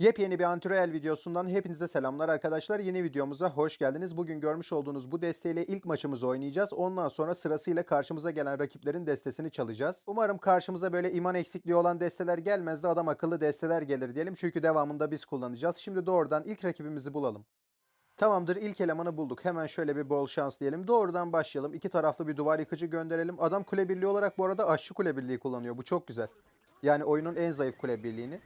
Yepyeni bir Antiroyal videosundan hepinize selamlar arkadaşlar. Yeni videomuza hoş geldiniz. Bugün görmüş olduğunuz bu desteğiyle ilk maçımızı oynayacağız. Ondan sonra sırasıyla karşımıza gelen rakiplerin destesini çalacağız. Umarım karşımıza böyle iman eksikliği olan desteler gelmez de adam akıllı desteler gelir diyelim. Çünkü devamında biz kullanacağız. Şimdi doğrudan ilk rakibimizi bulalım. Tamamdır ilk elemanı bulduk. Hemen şöyle bir bol şans diyelim. Doğrudan başlayalım. İki taraflı bir duvar yıkıcı gönderelim. Adam kule birliği olarak bu arada aşçı kule birliği kullanıyor. Bu çok güzel. Yani oyunun en zayıf kule birliğini.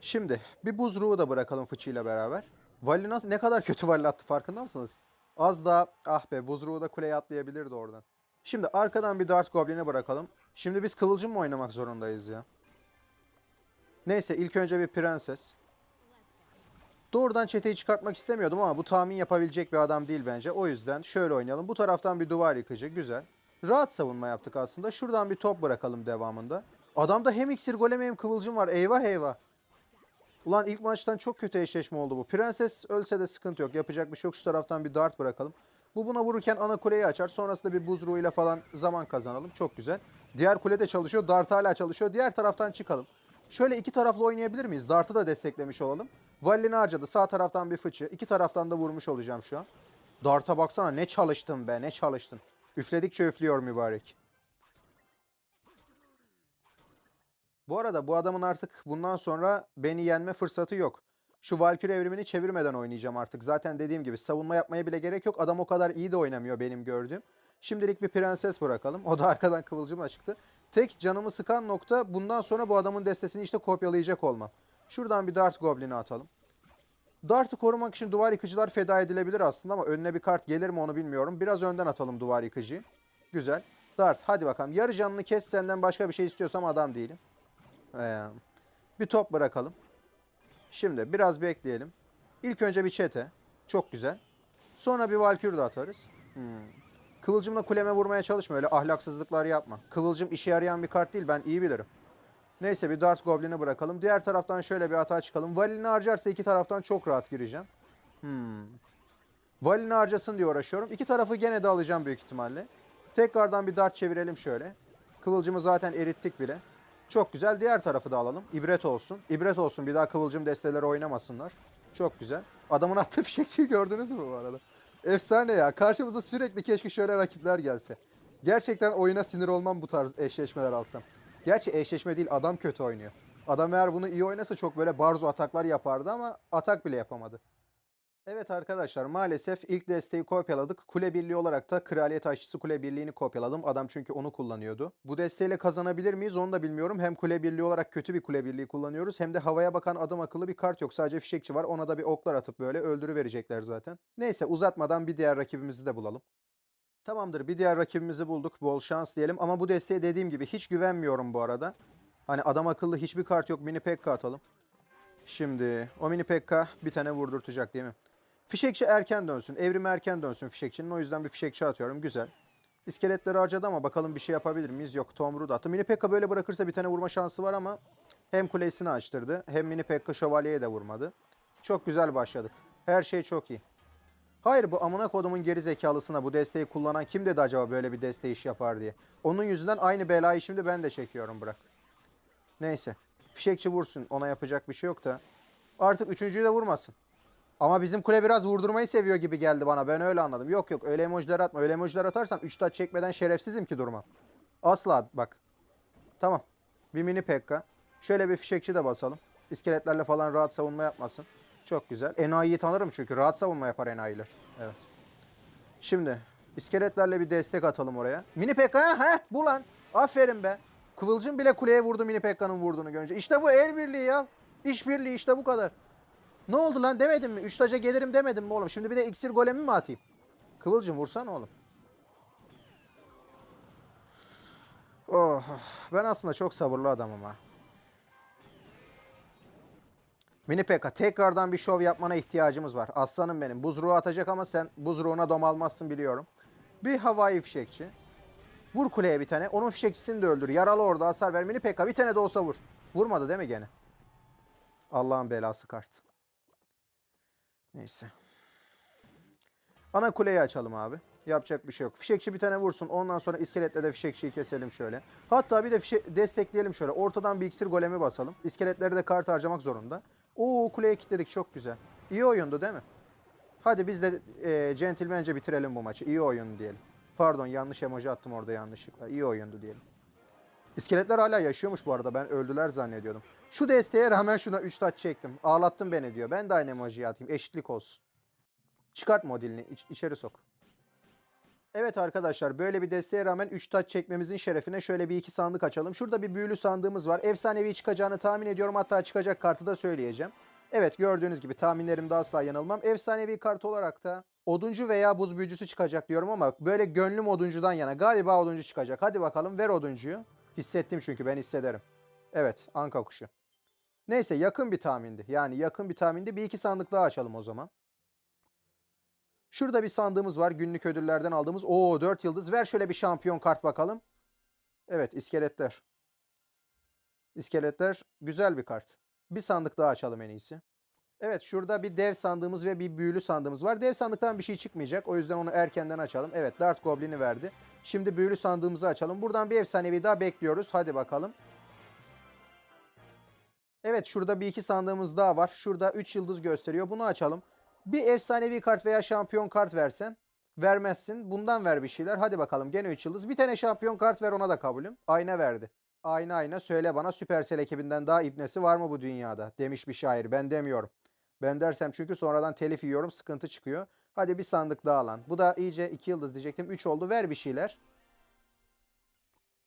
Şimdi bir buz ruhu da bırakalım fıçıyla beraber. Vali nasıl, ne kadar kötü vali attı farkında mısınız? Az daha ah be buz ruhu da kuleye atlayabilirdi oradan. Şimdi arkadan bir Dart Goblin'i bırakalım. Şimdi biz kıvılcım mı oynamak zorundayız ya? Neyse ilk önce bir prenses. Doğrudan çeteyi çıkartmak istemiyordum ama bu tahmin yapabilecek bir adam değil bence. O yüzden şöyle oynayalım. Bu taraftan bir duvar yıkıcı. Güzel. Rahat savunma yaptık aslında. Şuradan bir top bırakalım devamında. Adamda hem iksir golem hem kıvılcım var. Eyvah eyvah. Ulan ilk maçtan çok kötü eşleşme oldu bu. Prenses ölse de sıkıntı yok. Yapacak bir şey yok. Şu taraftan bir dart bırakalım. Bu buna vururken ana kuleyi açar. Sonrasında bir buz ruhuyla falan zaman kazanalım. Çok güzel. Diğer kule de çalışıyor. Dart hala çalışıyor. Diğer taraftan çıkalım. Şöyle iki taraflı oynayabilir miyiz? Dart'ı da desteklemiş olalım. Vallini harcadı. Sağ taraftan bir fıçı. İki taraftan da vurmuş olacağım şu an. Dart'a baksana ne çalıştın be ne çalıştın. Üfledikçe üflüyor mübarek. Bu arada bu adamın artık bundan sonra beni yenme fırsatı yok. Şu Valkyrie evrimini çevirmeden oynayacağım artık. Zaten dediğim gibi savunma yapmaya bile gerek yok. Adam o kadar iyi de oynamıyor benim gördüğüm. Şimdilik bir prenses bırakalım. O da arkadan kıvılcımla çıktı. Tek canımı sıkan nokta bundan sonra bu adamın destesini işte kopyalayacak olmam. Şuradan bir Dart Goblin'i atalım. Dart'ı korumak için duvar yıkıcılar feda edilebilir aslında ama önüne bir kart gelir mi onu bilmiyorum. Biraz önden atalım duvar yıkıcıyı. Güzel. Dart hadi bakalım. Yarı canını kes senden başka bir şey istiyorsam adam değilim. Ee, bir top bırakalım. Şimdi biraz bekleyelim. İlk önce bir çete. Çok güzel. Sonra bir Valkür de atarız. Hmm. Kıvılcımla kuleme vurmaya çalışma. Öyle ahlaksızlıklar yapma. Kıvılcım işe yarayan bir kart değil. Ben iyi bilirim. Neyse bir Dart Goblin'i bırakalım. Diğer taraftan şöyle bir hata çıkalım. Valini harcarsa iki taraftan çok rahat gireceğim. Hmm. Valini harcasın diye uğraşıyorum. İki tarafı gene de alacağım büyük ihtimalle. Tekrardan bir dart çevirelim şöyle. Kıvılcımı zaten erittik bile. Çok güzel. Diğer tarafı da alalım. İbret olsun. İbret olsun. Bir daha kıvılcım desteleri oynamasınlar. Çok güzel. Adamın attığı fişekçiyi gördünüz mü bu arada? Efsane ya. Karşımıza sürekli keşke şöyle rakipler gelse. Gerçekten oyuna sinir olmam bu tarz eşleşmeler alsam. Gerçi eşleşme değil adam kötü oynuyor. Adam eğer bunu iyi oynasa çok böyle barzo ataklar yapardı ama atak bile yapamadı. Evet arkadaşlar maalesef ilk desteği kopyaladık. Kule birliği olarak da Kraliyet Aşçısı Kule Birliği'ni kopyaladım. Adam çünkü onu kullanıyordu. Bu desteğiyle kazanabilir miyiz onu da bilmiyorum. Hem Kule Birliği olarak kötü bir Kule Birliği kullanıyoruz. Hem de havaya bakan adam akıllı bir kart yok. Sadece fişekçi var. Ona da bir oklar atıp böyle öldürüverecekler zaten. Neyse uzatmadan bir diğer rakibimizi de bulalım. Tamamdır bir diğer rakibimizi bulduk. Bol şans diyelim. Ama bu desteğe dediğim gibi hiç güvenmiyorum bu arada. Hani adam akıllı hiçbir kart yok. Mini Pekka atalım. Şimdi o Mini Pekka bir tane vurdurtacak değil mi? Fişekçi erken dönsün. Evrim erken dönsün fişekçinin. O yüzden bir fişekçi atıyorum. Güzel. İskeletleri harcadı ama bakalım bir şey yapabilir miyiz? Yok. Tomru da attı. Mini Pekka böyle bırakırsa bir tane vurma şansı var ama hem kulesini açtırdı hem Mini Pekka şövalyeye de vurmadı. Çok güzel başladık. Her şey çok iyi. Hayır bu amına kodumun geri zekalısına bu desteği kullanan kim dedi acaba böyle bir desteği iş yapar diye. Onun yüzünden aynı belayı şimdi ben de çekiyorum bırak. Neyse. Fişekçi vursun. Ona yapacak bir şey yok da. Artık üçüncüyü de vurmasın. Ama bizim kule biraz vurdurmayı seviyor gibi geldi bana. Ben öyle anladım. Yok yok öyle emojiler atma. Öyle emojiler atarsam 3 taç çekmeden şerefsizim ki durma. Asla bak. Tamam. Bir mini pekka. Şöyle bir fişekçi de basalım. İskeletlerle falan rahat savunma yapmasın. Çok güzel. Enayi'yi tanırım çünkü. Rahat savunma yapar enayiler. Evet. Şimdi iskeletlerle bir destek atalım oraya. Mini pekka ha bu lan. Aferin be. Kıvılcım bile kuleye vurdu mini pekka'nın vurduğunu görünce. İşte bu el birliği ya. İş birliği işte bu kadar. Ne oldu lan demedim mi? Üç taca gelirim demedim mi oğlum? Şimdi bir de iksir golemi mi atayım? Kıvılcım vursana oğlum. Oh, ben aslında çok sabırlı adamım ha. Mini Pekka tekrardan bir şov yapmana ihtiyacımız var. Aslanım benim. Buz ruhu atacak ama sen buz ruhuna dom almazsın biliyorum. Bir havai fişekçi. Vur kuleye bir tane. Onun fişekçisini de öldür. Yaralı orada hasar ver. Mini Pekka bir tane de olsa vur. Vurmadı değil mi gene? Allah'ın belası kart. Neyse. Ana kuleyi açalım abi. Yapacak bir şey yok. Fişekçi bir tane vursun. Ondan sonra iskeletle de fişekçiyi keselim şöyle. Hatta bir de fişe destekleyelim şöyle. Ortadan bir iksir golemi basalım. İskeletleri de kart harcamak zorunda. Oo kuleye kilitledik çok güzel. İyi oyundu değil mi? Hadi biz de e, centilmence bitirelim bu maçı. İyi oyun diyelim. Pardon yanlış emoji attım orada yanlışlıkla. İyi oyundu diyelim. İskeletler hala yaşıyormuş bu arada. Ben öldüler zannediyordum. Şu desteğe rağmen şuna 3 taç çektim. Ağlattın beni diyor. Ben de aynı emojiyi atayım. Eşitlik olsun. Çıkart modilini. iç- içeri sok. Evet arkadaşlar böyle bir desteğe rağmen 3 taç çekmemizin şerefine şöyle bir iki sandık açalım. Şurada bir büyülü sandığımız var. Efsanevi çıkacağını tahmin ediyorum. Hatta çıkacak kartı da söyleyeceğim. Evet gördüğünüz gibi tahminlerimde asla yanılmam. Efsanevi kart olarak da oduncu veya buz büyücüsü çıkacak diyorum ama böyle gönlüm oduncudan yana. Galiba oduncu çıkacak. Hadi bakalım ver oduncuyu. Hissettim çünkü ben hissederim. Evet anka kuşu. Neyse yakın bir tahmindi. Yani yakın bir tahmindi. Bir iki sandık daha açalım o zaman. Şurada bir sandığımız var. Günlük ödüllerden aldığımız. Oo 4 yıldız. Ver şöyle bir şampiyon kart bakalım. Evet iskeletler. İskeletler güzel bir kart. Bir sandık daha açalım en iyisi. Evet şurada bir dev sandığımız ve bir büyülü sandığımız var. Dev sandıktan bir şey çıkmayacak. O yüzden onu erkenden açalım. Evet Dart Goblin'i verdi. Şimdi büyülü sandığımızı açalım. Buradan bir efsanevi daha bekliyoruz. Hadi bakalım. Evet şurada bir iki sandığımız daha var. Şurada 3 yıldız gösteriyor. Bunu açalım. Bir efsanevi kart veya şampiyon kart versen. Vermezsin. Bundan ver bir şeyler. Hadi bakalım gene 3 yıldız. Bir tane şampiyon kart ver ona da kabulüm. Ayna verdi. Ayna ayna söyle bana Supercell ekibinden daha ibnesi var mı bu dünyada? Demiş bir şair. Ben demiyorum. Ben dersem çünkü sonradan telif yiyorum sıkıntı çıkıyor. Hadi bir sandık daha lan. Bu da iyice 2 yıldız diyecektim. 3 oldu. Ver bir şeyler.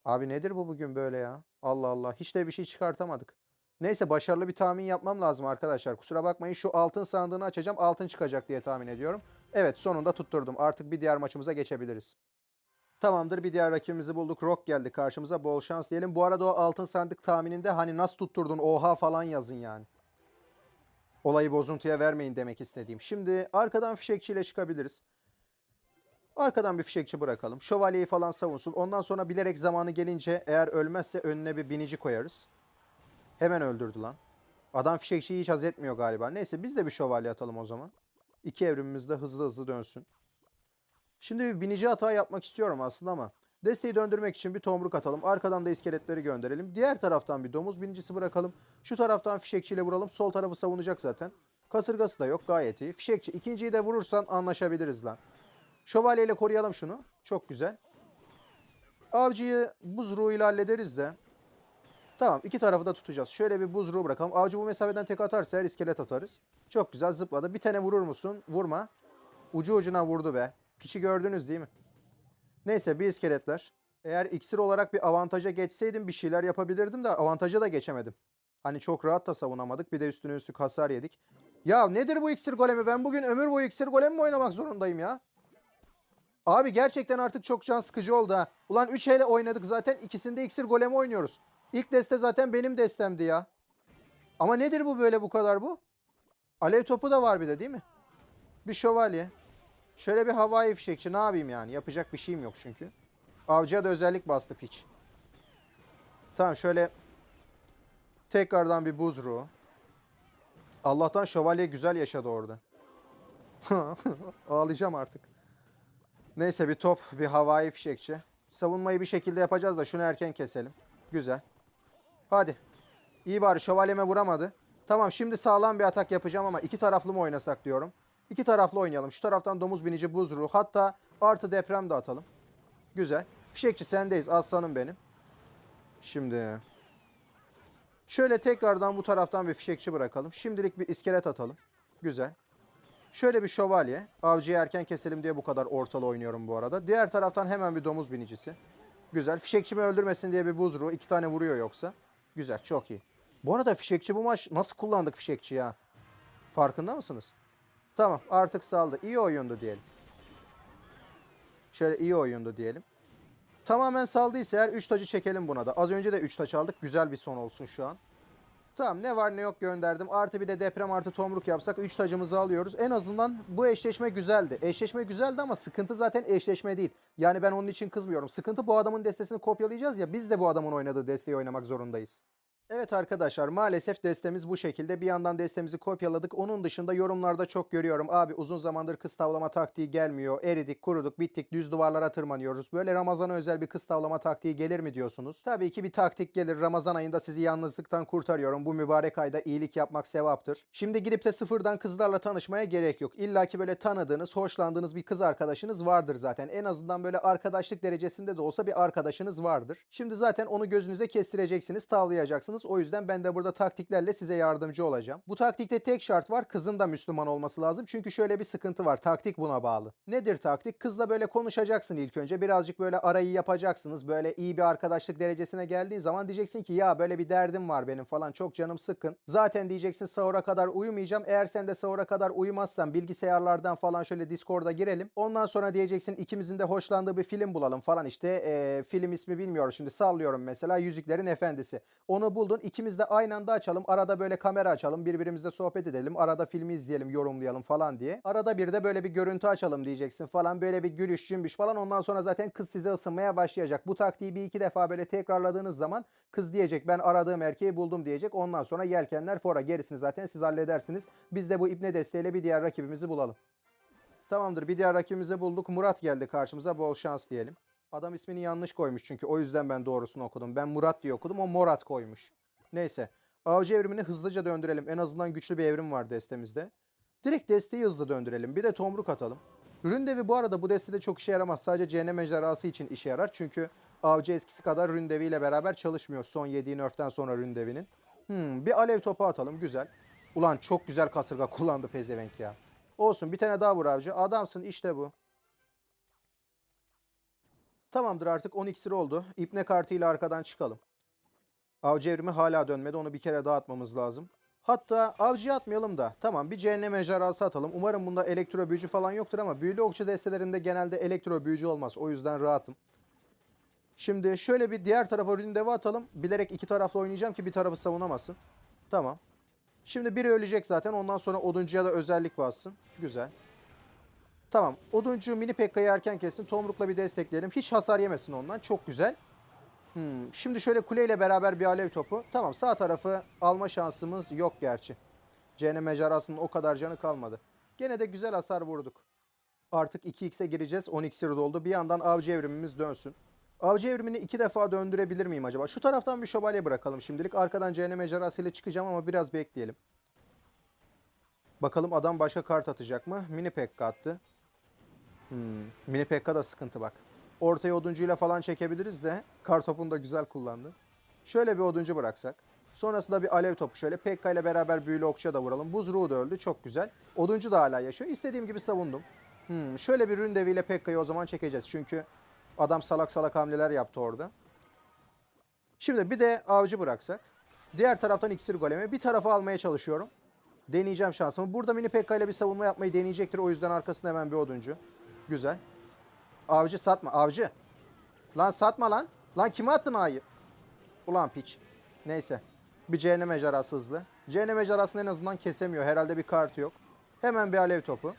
Abi nedir bu bugün böyle ya? Allah Allah. Hiç de bir şey çıkartamadık. Neyse başarılı bir tahmin yapmam lazım arkadaşlar. Kusura bakmayın şu altın sandığını açacağım. Altın çıkacak diye tahmin ediyorum. Evet sonunda tutturdum. Artık bir diğer maçımıza geçebiliriz. Tamamdır bir diğer rakibimizi bulduk. Rock geldi karşımıza. Bol şans diyelim. Bu arada o altın sandık tahmininde hani nasıl tutturdun oha falan yazın yani. Olayı bozuntuya vermeyin demek istediğim. Şimdi arkadan fişekçiyle çıkabiliriz. Arkadan bir fişekçi bırakalım. Şövalyeyi falan savunsun. Ondan sonra bilerek zamanı gelince eğer ölmezse önüne bir binici koyarız. Hemen öldürdü lan. Adam fişekçiyi hiç haz etmiyor galiba. Neyse biz de bir şövalye atalım o zaman. İki evrimimiz de hızlı hızlı dönsün. Şimdi bir binici hata yapmak istiyorum aslında ama desteği döndürmek için bir tomruk atalım. Arkadan da iskeletleri gönderelim. Diğer taraftan bir domuz binicisi bırakalım. Şu taraftan fişekçiyle vuralım. Sol tarafı savunacak zaten. Kasırgası da yok gayet iyi. Fişekçi ikinciyi de vurursan anlaşabiliriz lan. Şövalyeyle koruyalım şunu. Çok güzel. Avcıyı buz ruhuyla hallederiz de. Tamam iki tarafı da tutacağız. Şöyle bir buz ruhu bırakalım. Avcı bu mesafeden tek atarsa eğer iskelet atarız. Çok güzel zıpladı. Bir tane vurur musun? Vurma. Ucu ucuna vurdu be. Piçi gördünüz değil mi? Neyse bir iskeletler. Eğer iksir olarak bir avantaja geçseydim bir şeyler yapabilirdim de avantaja da geçemedim. Hani çok rahat da savunamadık. Bir de üstüne üstlük hasar yedik. Ya nedir bu iksir golemi? Ben bugün ömür boyu iksir golemi mi oynamak zorundayım ya? Abi gerçekten artık çok can sıkıcı oldu ha. Ulan 3 ele oynadık zaten. ikisinde iksir golemi oynuyoruz. İlk deste zaten benim destemdi ya. Ama nedir bu böyle bu kadar bu? Alev topu da var bir de değil mi? Bir şövalye. Şöyle bir havai fişekçi ne yapayım yani? Yapacak bir şeyim yok çünkü. Avcıya da özellik bastı piç. Tamam şöyle tekrardan bir buz ruhu. Allah'tan şövalye güzel yaşadı orada. Ağlayacağım artık. Neyse bir top, bir havai fişekçi. Savunmayı bir şekilde yapacağız da şunu erken keselim. Güzel. Hadi. İyi bari şövalyeme vuramadı. Tamam şimdi sağlam bir atak yapacağım ama iki taraflı mı oynasak diyorum. İki taraflı oynayalım. Şu taraftan domuz binici buz ruhu. Hatta artı deprem de atalım. Güzel. Fişekçi sendeyiz aslanım benim. Şimdi şöyle tekrardan bu taraftan bir fişekçi bırakalım. Şimdilik bir iskelet atalım. Güzel. Şöyle bir şövalye. Avcıyı erken keselim diye bu kadar ortalı oynuyorum bu arada. Diğer taraftan hemen bir domuz binicisi. Güzel. Fişekçimi öldürmesin diye bir buz ruhu. İki tane vuruyor yoksa. Güzel. Çok iyi. Bu arada fişekçi bu maç nasıl kullandık fişekçi ya? Farkında mısınız? Tamam artık saldı. İyi oyundu diyelim. Şöyle iyi oyundu diyelim. Tamamen saldıysa eğer 3 tacı çekelim buna da. Az önce de 3 taç aldık. Güzel bir son olsun şu an. Tamam ne var ne yok gönderdim. Artı bir de deprem artı tomruk yapsak 3 tacımızı alıyoruz. En azından bu eşleşme güzeldi. Eşleşme güzeldi ama sıkıntı zaten eşleşme değil. Yani ben onun için kızmıyorum. Sıkıntı bu adamın destesini kopyalayacağız ya biz de bu adamın oynadığı desteği oynamak zorundayız. Evet arkadaşlar maalesef destemiz bu şekilde. Bir yandan destemizi kopyaladık. Onun dışında yorumlarda çok görüyorum. Abi uzun zamandır kız tavlama taktiği gelmiyor. Eridik, kuruduk, bittik, düz duvarlara tırmanıyoruz. Böyle Ramazan'a özel bir kız tavlama taktiği gelir mi diyorsunuz? Tabii ki bir taktik gelir. Ramazan ayında sizi yalnızlıktan kurtarıyorum. Bu mübarek ayda iyilik yapmak sevaptır. Şimdi gidip de sıfırdan kızlarla tanışmaya gerek yok. İlla ki böyle tanıdığınız, hoşlandığınız bir kız arkadaşınız vardır zaten. En azından böyle arkadaşlık derecesinde de olsa bir arkadaşınız vardır. Şimdi zaten onu gözünüze kestireceksiniz, tavlayacaksınız. O yüzden ben de burada taktiklerle size yardımcı olacağım. Bu taktikte tek şart var. Kızın da Müslüman olması lazım. Çünkü şöyle bir sıkıntı var. Taktik buna bağlı. Nedir taktik? Kızla böyle konuşacaksın ilk önce. Birazcık böyle arayı yapacaksınız. Böyle iyi bir arkadaşlık derecesine geldiğin zaman diyeceksin ki ya böyle bir derdim var benim falan. Çok canım sıkkın. Zaten diyeceksin sahura kadar uyumayacağım. Eğer sen de sahura kadar uyumazsan bilgisayarlardan falan şöyle Discord'a girelim. Ondan sonra diyeceksin ikimizin de hoşlandığı bir film bulalım falan işte. Eee, film ismi bilmiyorum şimdi sallıyorum mesela Yüzüklerin Efendisi. Onu buldun. İkimiz de aynı anda açalım. Arada böyle kamera açalım. Birbirimizle sohbet edelim. Arada filmi izleyelim, yorumlayalım falan diye. Arada bir de böyle bir görüntü açalım diyeceksin falan. Böyle bir gülüş, cümbüş falan. Ondan sonra zaten kız size ısınmaya başlayacak. Bu taktiği bir iki defa böyle tekrarladığınız zaman kız diyecek ben aradığım erkeği buldum diyecek. Ondan sonra yelkenler fora. Gerisini zaten siz halledersiniz. Biz de bu ipne desteğiyle bir diğer rakibimizi bulalım. Tamamdır. Bir diğer rakibimizi bulduk. Murat geldi karşımıza. Bol şans diyelim. Adam ismini yanlış koymuş çünkü. O yüzden ben doğrusunu okudum. Ben Murat diye okudum. O Morat koymuş. Neyse. Avcı evrimini hızlıca döndürelim. En azından güçlü bir evrim var destemizde. Direkt desteği hızlı döndürelim. Bir de tomruk atalım. Ründevi bu arada bu destede çok işe yaramaz. Sadece cehennem ejderhası için işe yarar. Çünkü avcı eskisi kadar Ründevi ile beraber çalışmıyor. Son yediği nerften sonra Ründevinin. Hmm, bir alev topu atalım. Güzel. Ulan çok güzel kasırga kullandı pezevenk ya. Olsun bir tane daha vur avcı. Adamsın işte bu. Tamamdır artık 10 iksir oldu. İpne kartıyla arkadan çıkalım. Avcı evrimi hala dönmedi. Onu bir kere daha atmamız lazım. Hatta avcıya atmayalım da. Tamam bir cehennem ejderhası atalım. Umarım bunda elektro büyücü falan yoktur ama büyülü okçu destelerinde genelde elektro büyücü olmaz. O yüzden rahatım. Şimdi şöyle bir diğer tarafa Ründevi atalım. Bilerek iki taraflı oynayacağım ki bir tarafı savunamasın. Tamam. Şimdi biri ölecek zaten. Ondan sonra oduncuya da özellik bassın. Güzel. Tamam. Oduncu mini pekkayı erken kessin. Tomrukla bir destekleyelim. Hiç hasar yemesin ondan. Çok güzel. Hmm, Şimdi şöyle kuleyle beraber bir alev topu. Tamam sağ tarafı alma şansımız yok gerçi. Cehennem mecrasının o kadar canı kalmadı. Gene de güzel hasar vurduk. Artık 2x'e gireceğiz. 10 iksir doldu. Bir yandan avcı evrimimiz dönsün. Avcı evrimini iki defa döndürebilir miyim acaba? Şu taraftan bir şövalye bırakalım şimdilik. Arkadan cehennem mecrasıyla çıkacağım ama biraz bekleyelim. Bakalım adam başka kart atacak mı? Mini pekka attı. Hmm, mini pekka da sıkıntı bak. Ortaya oduncuyla falan çekebiliriz de kartopunu da güzel kullandı. Şöyle bir oduncu bıraksak. Sonrasında bir alev topu şöyle Pekka ile beraber büyülü okçuya da vuralım. Buz ruhu da öldü çok güzel. Oduncu da hala yaşıyor. İstediğim gibi savundum. Hmm, şöyle bir ründeviyle Pekka'yı o zaman çekeceğiz. Çünkü adam salak salak hamleler yaptı orada. Şimdi bir de avcı bıraksak. Diğer taraftan iksir golemi. Bir tarafa almaya çalışıyorum. Deneyeceğim şansımı. Burada mini Pekka ile bir savunma yapmayı deneyecektir. O yüzden arkasında hemen bir oduncu. Güzel. Avcı satma. Avcı. Lan satma lan. Lan kime attın ayı? Ulan piç. Neyse. Bir cehennem ejderhası hızlı. Cehennem ejderhasını en azından kesemiyor. Herhalde bir kartı yok. Hemen bir alev topu.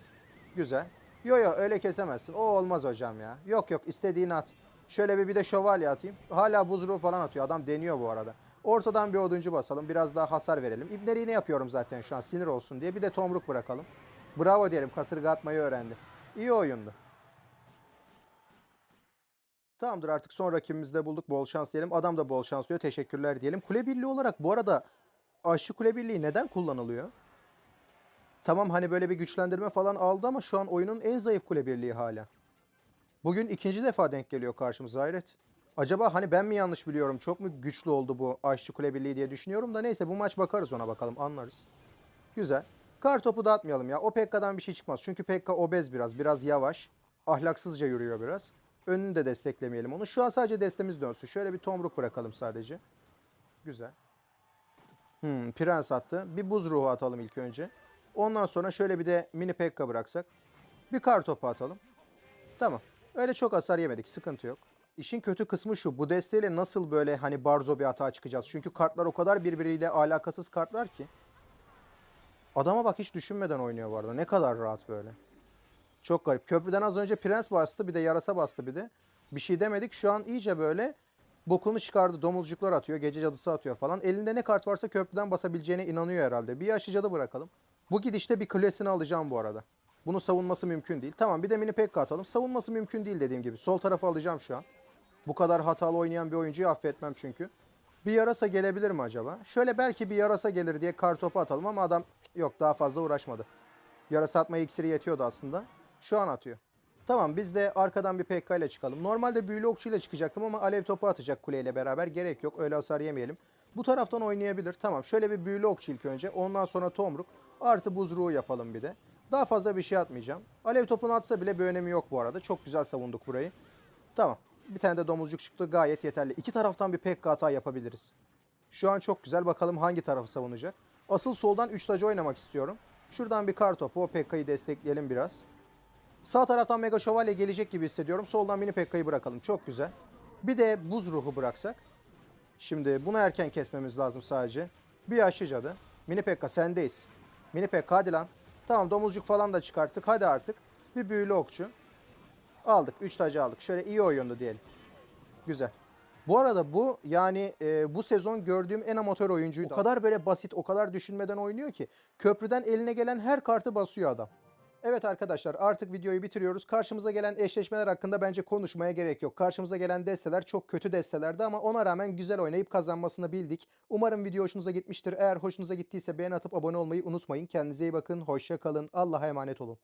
Güzel. Yo yo öyle kesemezsin. O olmaz hocam ya. Yok yok istediğini at. Şöyle bir bir de şövalye atayım. Hala buz ruhu falan atıyor. Adam deniyor bu arada. Ortadan bir oduncu basalım. Biraz daha hasar verelim. İbneliğini yapıyorum zaten şu an sinir olsun diye. Bir de tomruk bırakalım. Bravo diyelim. Kasırga atmayı öğrendi. İyi oyundu. Tamamdır artık son rakibimizi de bulduk. Bol şans diyelim. Adam da bol şans diyor. Teşekkürler diyelim. Kule birliği olarak bu arada aşçı kule birliği neden kullanılıyor? Tamam hani böyle bir güçlendirme falan aldı ama şu an oyunun en zayıf kule birliği hala. Bugün ikinci defa denk geliyor karşımıza hayret. Acaba hani ben mi yanlış biliyorum? Çok mu güçlü oldu bu aşçı kule birliği diye düşünüyorum da neyse bu maç bakarız ona bakalım anlarız. Güzel. Kar topu dağıtmayalım ya. O Pekka'dan bir şey çıkmaz. Çünkü Pekka obez biraz. Biraz yavaş. Ahlaksızca yürüyor biraz. Önünü de desteklemeyelim onu. Şu an sadece destemiz dönsün. Şöyle bir tomruk bırakalım sadece. Güzel. Hmm, prens attı. Bir buz ruhu atalım ilk önce. Ondan sonra şöyle bir de mini pekka bıraksak. Bir kar topu atalım. Tamam. Öyle çok hasar yemedik. Sıkıntı yok. İşin kötü kısmı şu. Bu desteğiyle nasıl böyle hani barzo bir hata çıkacağız? Çünkü kartlar o kadar birbiriyle alakasız kartlar ki. Adama bak hiç düşünmeden oynuyor bu arada. Ne kadar rahat böyle. Çok garip. Köprüden az önce prens bastı bir de yarasa bastı bir de. Bir şey demedik. Şu an iyice böyle Bokunu çıkardı. Domuzcuklar atıyor. Gece cadısı atıyor falan. Elinde ne kart varsa köprüden basabileceğine inanıyor herhalde. Bir yaşlı cadı bırakalım. Bu gidişte bir kulesini alacağım bu arada. Bunu savunması mümkün değil. Tamam bir de mini pekka atalım. Savunması mümkün değil dediğim gibi. Sol tarafı alacağım şu an. Bu kadar hatalı oynayan bir oyuncuyu affetmem çünkü. Bir yarasa gelebilir mi acaba? Şöyle belki bir yarasa gelir diye kar topu atalım ama adam yok daha fazla uğraşmadı. Yarasa atma iksiri yetiyordu aslında. Şu an atıyor. Tamam biz de arkadan bir PK ile çıkalım. Normalde büyülü okçuyla çıkacaktım ama alev topu atacak kuleyle beraber. Gerek yok öyle hasar yemeyelim. Bu taraftan oynayabilir. Tamam şöyle bir büyülü okçu ilk önce. Ondan sonra tomruk. Artı buz ruhu yapalım bir de. Daha fazla bir şey atmayacağım. Alev topunu atsa bile bir önemi yok bu arada. Çok güzel savunduk burayı. Tamam. Bir tane de domuzcuk çıktı. Gayet yeterli. İki taraftan bir PK hata yapabiliriz. Şu an çok güzel. Bakalım hangi tarafı savunacak. Asıl soldan 3 tacı oynamak istiyorum. Şuradan bir kar topu. O PK'yı destekleyelim biraz. Sağ taraftan Mega Şövalye gelecek gibi hissediyorum. Soldan Mini Pekka'yı bırakalım. Çok güzel. Bir de buz ruhu bıraksak. Şimdi bunu erken kesmemiz lazım sadece. Bir yaşlı cadı. Mini Pekka sendeyiz. Mini Pekka hadi lan. Tamam domuzcuk falan da çıkarttık. Hadi artık. Bir büyülü okçu. Aldık. 3 tacı aldık. Şöyle iyi oyundu diyelim. Güzel. Bu arada bu yani e, bu sezon gördüğüm en amatör oyuncuydu. O kadar böyle basit, o kadar düşünmeden oynuyor ki. Köprüden eline gelen her kartı basıyor adam. Evet arkadaşlar artık videoyu bitiriyoruz. Karşımıza gelen eşleşmeler hakkında bence konuşmaya gerek yok. Karşımıza gelen desteler çok kötü destelerdi ama ona rağmen güzel oynayıp kazanmasını bildik. Umarım video hoşunuza gitmiştir. Eğer hoşunuza gittiyse beğen atıp abone olmayı unutmayın. Kendinize iyi bakın. Hoşça kalın. Allah'a emanet olun.